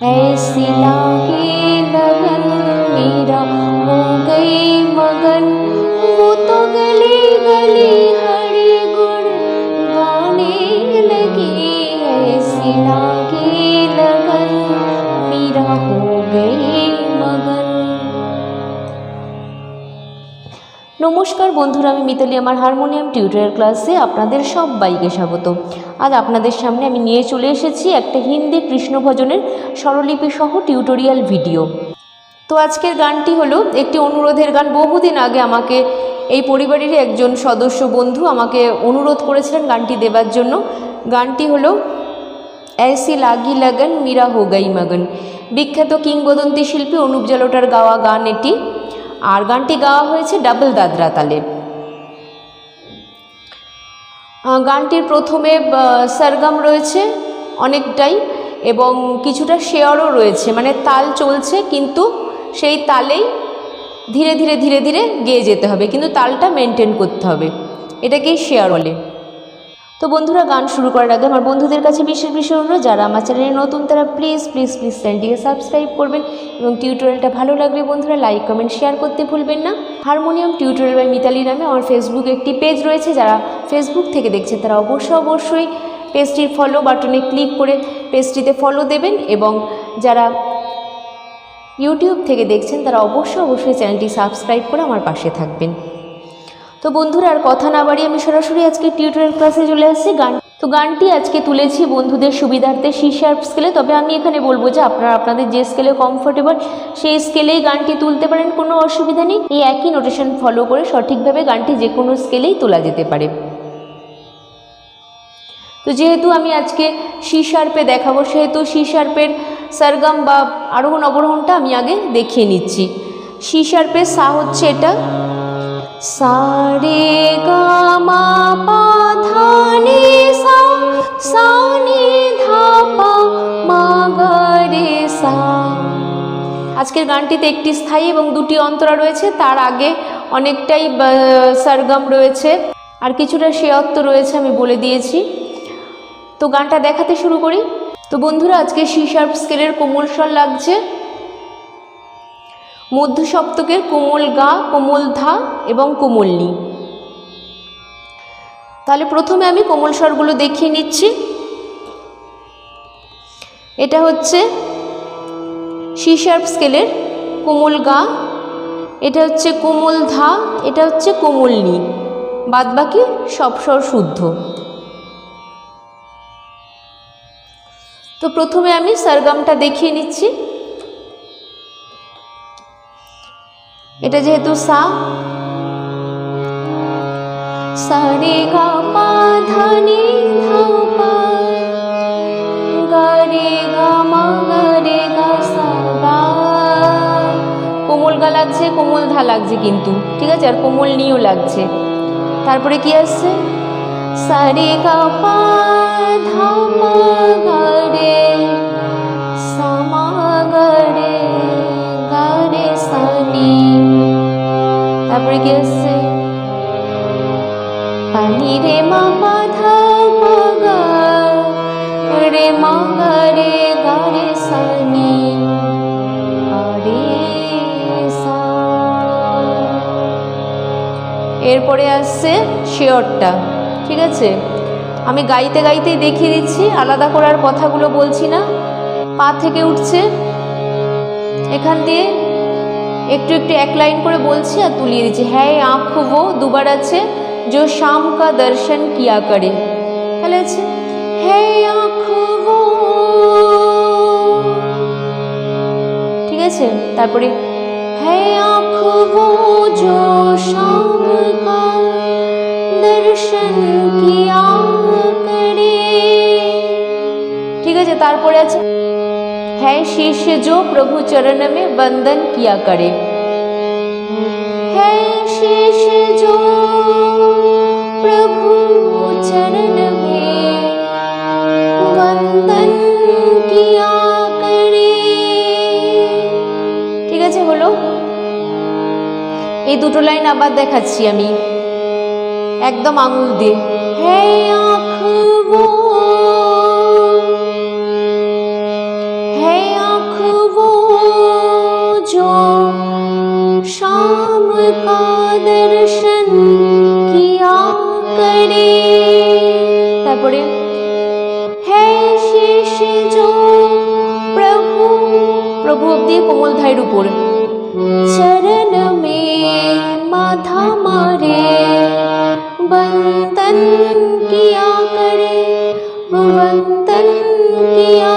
ऐसी लागे लगन मेरा हो गई मगन। वो तो गली गली নমস্কার বন্ধুরা, আমি মিতালি, আমার হারমোনিয়াম টিউটোরিয়াল ক্লাসে আপনাদের সবাইকে স্বাগত। আজ আপনাদের সামনে আমি নিয়ে চলে এসেছি একটা হিন্দি কৃষ্ণ ভজনের স্বরলিপি সহ টিউটোরিয়াল ভিডিও। তো আজকের গানটি হলো একটি অনুরোধের গান। বহুদিন আগে আমাকে এই পরিবারেরই একজন সদস্য বন্ধু আমাকে অনুরোধ করেছিলেন গানটি দেবার জন্য। গানটি হলো, ऐसी লাগি লগন মীরা হো গই মগন বিখ্যাত কিংবদন্তি শিল্পী অনুপ জালোটার গাওয়া গান এটি। আর গানটি গাওয়া হয়েছে ডাবল দাদরা তালে। গানটির প্রথমে সরগম রয়েছে অনেকটাই এবং কিছুটা শেয়ারও রয়েছে মানে তাল চলছে কিন্তু সেই তালেই ধীরে ধীরে ধীরে ধীরে গেয়ে যেতে হবে, কিন্তু তালটা মেনটেন করতে হবে। এটাকেই শেয়ার বলে। তো বন্ধুরা, গান শুরু করার আগে আমার বন্ধুদের কাছে বিশেষ বিশেষ অনুরোধ, যারা আমার চ্যানেলে নতুন, তারা প্লিজ প্লিজ প্লিজ চ্যানেলটিকে সাবস্ক্রাইব করবেন এবং টিউটোরিয়ালটা ভালো লাগলে বন্ধুরা লাইক কমেন্ট শেয়ার করতে ভুলবেন না। হারমোনিয়াম টিউটোরিয়াল বাই মিতালি নামে আমার ফেসবুকে একটি পেজ রয়েছে, যারা ফেসবুক থেকে দেখছে তারা অবশ্যই অবশ্যই পেজটির ফলো বাটনে ক্লিক করে পেজটিতে ফলো দেবেন এবং যারা ইউটিউব থেকে দেখছেন তারা অবশ্যই অবশ্যই চ্যানেলটি সাবস্ক্রাইব করে আমার পাশে থাকবেন। তো বন্ধুরা, আর কথা না বাড়িয়ে আমি সরাসরি আজকে টিউটোরিয়াল ক্লাসে চলে আসছি। গান তো গানটি আজকে তুলেছি বন্ধুদের সুবিধার্থে সি শার্প স্কেলে তবে আমি এখানে বলব যে আপনারা আপনাদের যে স্কেলে কমফোর্টেবল সেই স্কেলেই গানটি তুলতে পারেন, কোনো অসুবিধা নেই। এই একই নোটেশন ফলো করে সঠিকভাবে গানটি যে কোনো স্কেলেই তোলা যেতে পারে। তো যেহেতু আমি আজকে সি শার্পে দেখাবো, সেহেতু সি শার্পের সরগম বা আরোহণ অবরোহণটা আমি আগে দেখিয়ে নিচ্ছি। সি শার্পের সা হচ্ছে এটা। সারে গামা পা ধা সা সা নি ধা গা রে সা। আজকের গানটিতে একটি স্থায়ী এবং দুটি অন্তরা রয়েছে, তার আগে অনেকটাই সরগম রয়েছে, আর কিছুটা শেয়ত্ব রয়েছে আমি বলে দিয়েছি। তো গানটা দেখাতে শুরু করি। তো বন্ধুরা, আজকে সি শার্প স্কেলের কোমল স্বর লাগছে। মধ্য সপ্তকের কোমল গা, কোমল ধা এবং কোমল নি তাহলে প্রথমে আমি কোমল স্বরগুলো দেখিয়ে নিচ্ছি। এটা হচ্ছে সি শার্প স্কেলের কোমল গা, এটা হচ্ছে কোমল ধা, এটা হচ্ছে কোমল নি বাদ বাকি সব স্বর শুদ্ধ। তো প্রথমে আমি সরগমটা দেখিয়ে নিচ্ছি। এটা যেহেতু সা। সারে গা পা ধা নি পা গা রে গা মা গা। রে গা সা কোমল গা লাগছে, কোমল ধা লাগছে কিন্তু, ঠিক আছে? আর কোমল নিও লাগছে। তারপরে কি আসছে? সারে গা পা ধা পা গা রে রে সা নি তারপরে কি আসছে পানি রে মা পা ধা পা গা রে মা রে গা রে সা নি গা রে সা এরপরে আসছে শেয়রটা, ঠিক আছে? আমি গাইতে গাইতেই দেখিয়ে দিচ্ছি, আলাদা করার কথাগুলো বলছি না। পা থেকে উঠছে। এখান দিয়ে একটু একটু এক লাইন করে বলছি আর তুলিয়ে দিচ্ছি হ্যাঁ আঁখ वो দুবার আছে जो शाम का दर्शन किया करे তাহলে আছে হ্যাঁ আঁখ वो ঠিক আছে তারপরে হ্যাঁ আঁখ वो जो शाम का दर्शन किया करे ঠিক আছে তারপরে আছে হ্যাঁ शीश जो प्रभु चरण में वंदन किया करे ঠিক আছে হলো এই দুটো লাইন আবার দেখাচ্ছি আমি। একদম আঙুল দিয়ে। হ্যাঁ का दर्शन किया करे তারপরে है শেষ जो প্রভু প্রভু অব্দি কোমল ধাইয়ের উপর चरण में माथा मारे बंदन किया करे वंदन किया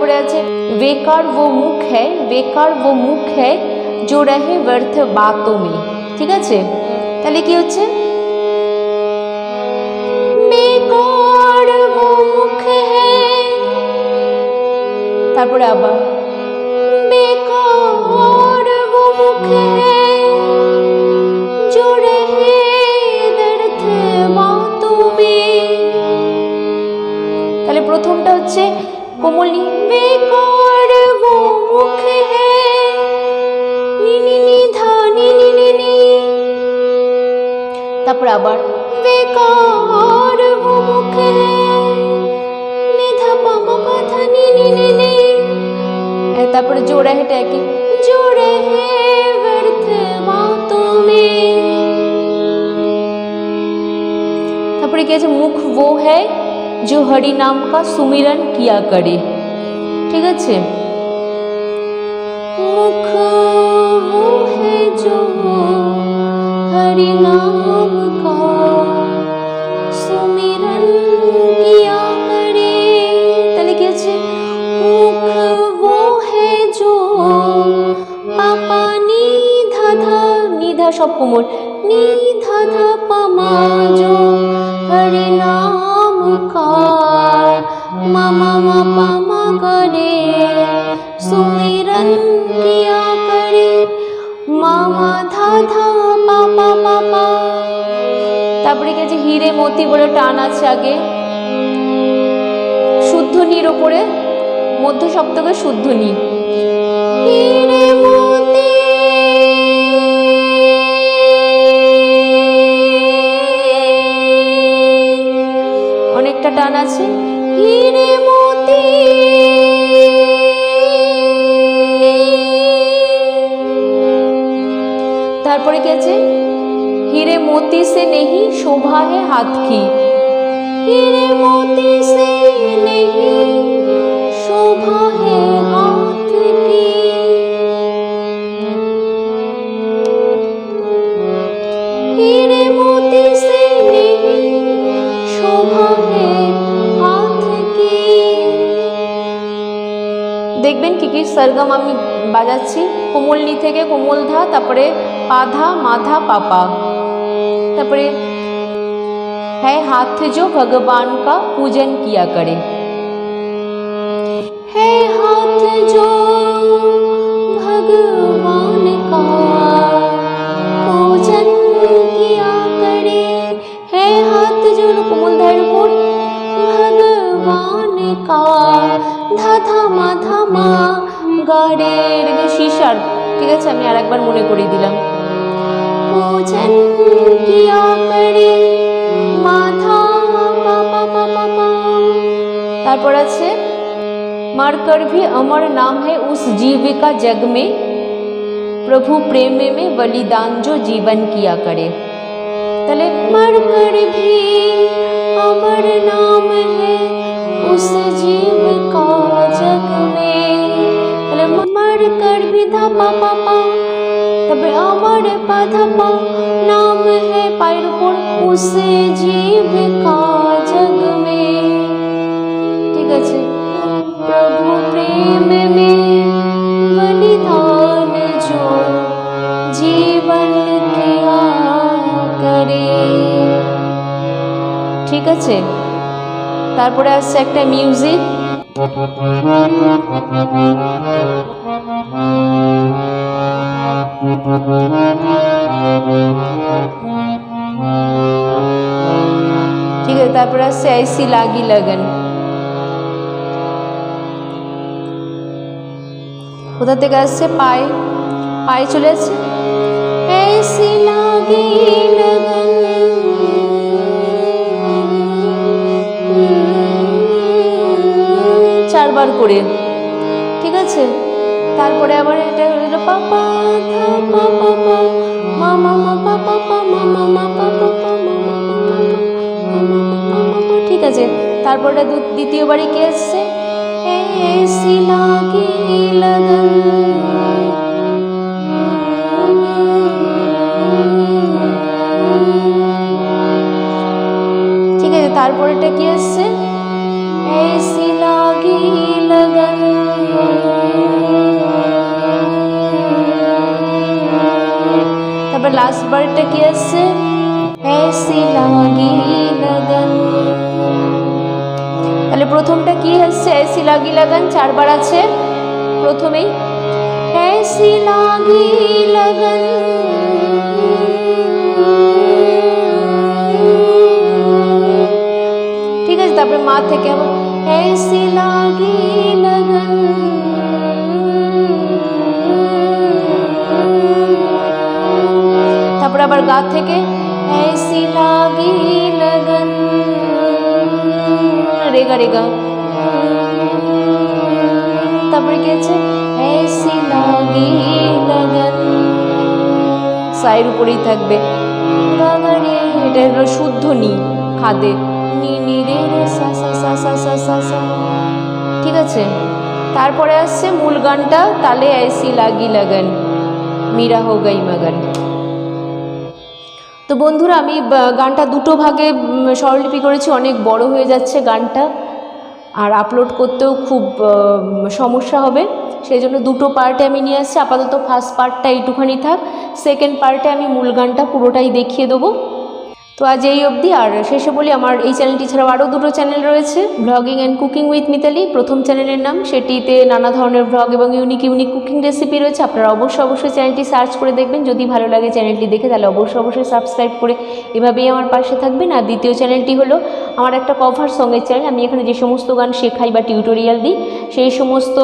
তারপরে আছে, বেকার ও মুখ হ্যায়, বেকার ও মুখ হ্যায় জো রহে ব্যর্থ বাতো মে। ঠিক আছে? তাহলে কি হচ্ছে? বেকার মুখ তারপরে আবার? তারপর আবার বেকার वो মুখ है নি ধা পা মা পা ধা নি নি নি নি এ, তারপরে জোড়া হেঁটে একই জোড়ে হে ব্যর্থ বাতোं में তারপরে কি আছে মুখ वो है जो हरि नाम का सुमिरन किया करे ঠিক আছে মুখ वो है जो हरि नाम का सुमिरन किया करे তাহলে কি আছে মুখ वो है जो পাপা নি ধা ধা নি ধা সব কোমল নি ধা ধা পামা जो हरि नाम का मामा मा पामा करे सुमिरन किया करे মামা ধা ধা পাপা পাপা তারপরে কি আছে হিরে মতি বলে টান আছে আগে। শুদ্ধ নির ওপরে মধ্য সপ্তকে শুদ্ধ নি হিরে মতি। অনেকটা টান আছে। হিরে মতি। রেখেছে হিরে মতি সে নেহি, শোভা হে হাত কি। হিরে মতি সে নেহি, শোভা হে হাত কি। হিরে মতি সে নেহি, শোভা হে হাত কি। দেখবেন কি কি সরগম আমি বাজাচ্ছি। কোমলনি থেকে কোমল ধা তারপরে পাধা মাথা পাপা। তারপরে হ্যাঁ হাত জো ভগবান কা পূজন কিয়া করে। হ্যাঁ হাত জো ভগবান কা পূজন কিয়া করে। হ্যাঁ হাত জো কোমল ধরপুর ভগবান কা ধাধা মাধা মা গড়ের সি শার্প ঠিক আছে, আমি আরেকবার মনে করিয়ে দিলাম। पूजन किया करे माथा पापा पापा पा তারপর আছে मरकर भी अमर नाम है उस जीव का जग में प्रभु प्रेम में बलिदान जो जीवन किया करे তাহলে मरकर भी अमर नाम है उस जीव का जग में তাহলে मर कर भी धा पा पा पा তবে আমার পাধা পা নাম है পায়ের উপর উসে জীব কা জগ মে। ঠিক আছে? প্রভু প্রেম মে বলিদান जो জীবন কিয়া করে। ঠিক আছে? তারপরে আসছে একটা মিউজিক। ঠিক আছে, তারপর আসছে আইসি লাগি লাগান। কোথা থেকে আসছে? পায়ে পায়ে চলে আসছে। চারবার করে। তারপরে আবার এটা হলো পা পা ধা পা পা পা মা মা মা পা পা পা মা মা মা পা পা পা মা মা মা মা পা, মা মা মা মা মা মা। ঠিক আছে তারপরে দ্বিতীয়বারে কি আসছে এসি লাগি ঠিক আছে তারপরেটা কি আসছে লাস্ট বারটা কি আছে তাহলে প্রথমটা কি হচ্ছে এসি লাগি লাগান চারবার আছে। প্রথমেই, এসি লাগি লাগান ঠিক আছে, তারপরে মা থেকে আবার, এসি লাগি লাগান আবার গা থেকে ऐसी लागी लगन রেগা রেগা তারপরে কি আছে ऐसी लागी लगन সাইয়ের উপরেই থাকবে গাগারে এটা হলো শুদ্ধ নি খাদে নি নি রে রে সা সা সা সা সা সা সা ঠিক আছে তারপরে আসছে মূল গানটা তালে ऐसी লাগি লাগন মীরা হো গই মগন তো বন্ধুরা, আমি গানটা দুটো ভাগে স্বরলিপি করেছি। অনেক বড় হয়ে যাচ্ছে গানটা, আর আপলোড করতেও খুব সমস্যা হবে। সেই জন্য দুটো পার্টে আমি নিয়ে আসছি। আপাতত ফার্স্ট পার্টটা এইটুখানি থাক। সেকেন্ড পার্টে আমি মূল গানটা পুরোটাই দেখিয়ে দেবো। তো আজ এই অবধি, আর শেষে বলি, আমার এই চ্যানেলটি ছাড়াও আরও দুটো চ্যানেল রয়েছে blogging and cooking with Mitali প্রথম চ্যানেলের নাম, সেটিতে নানা ধরনের ব্লগ এবং ইউনিক ইউনিক কুকিং রেসিপি রয়েছে। আপনারা অবশ্যই অবশ্যই চ্যানেলটি সার্চ করে দেখবেন। যদি ভালো লাগে চ্যানেলটি দেখে, তাহলে অবশ্যই অবশ্যই সাবস্ক্রাইব করে এভাবেই আমার পাশে থাকবেন। আর দ্বিতীয় চ্যানেলটি হলো আমার একটা কভার সঙ্গের চ্যানেল আমি এখানে যে সমস্ত গান শেখাই বা টিউটোরিয়াল দিই, সেই সমস্ত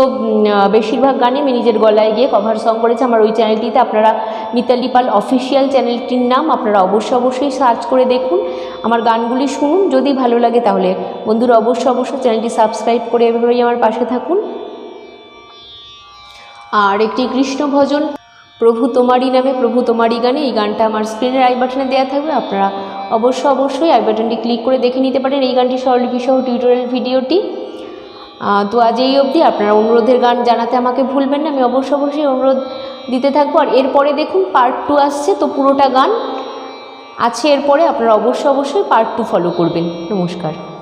বেশিরভাগ গানে আমি নিজের গলায় গিয়ে কভার সং করেছি। আমার ওই চ্যানেলটিতে আপনারা মিতালি পাল অফিসিয়াল চ্যানেলটির নাম আপনারা অবশ্যই অবশ্যই সার্চ করে দেখুন, আমার গানগুলি শুনুন, যদি ভালো লাগে তাহলে। বন্ধুরা, অবশ্যই অবশ্যই চ্যানেলটি সাবস্ক্রাইব করে এভাবেই আমার পাশে থাকুন। আর একটি কৃষ্ণ ভজন, প্রভু তোমারই নামে, প্রভু তোমারই গানে, এই গানটা আমার স্ক্রিনের আই বাটনে দেওয়া থাকবে। আপনারা অবশ্যই অবশ্যই আই বাটনটি ক্লিক করে দেখে নিতে পারেন এই গানটি স্বরলিপি সহ টিউটোরিয়াল ভিডিওটি তো আজ এই অবধি, আপনারা অনুরোধের গান জানাতে আমাকে ভুলবেন না, আমি অবশ্যই অবশ্যই অনুরোধ দিতে থাকব। আর এরপরে দেখুন পার্ট টু আসছে, তো পুরোটা গান আছে এরপরে আপনারা অবশ্যই অবশ্যই পার্ট টু ফলো করবেন। নমস্কার।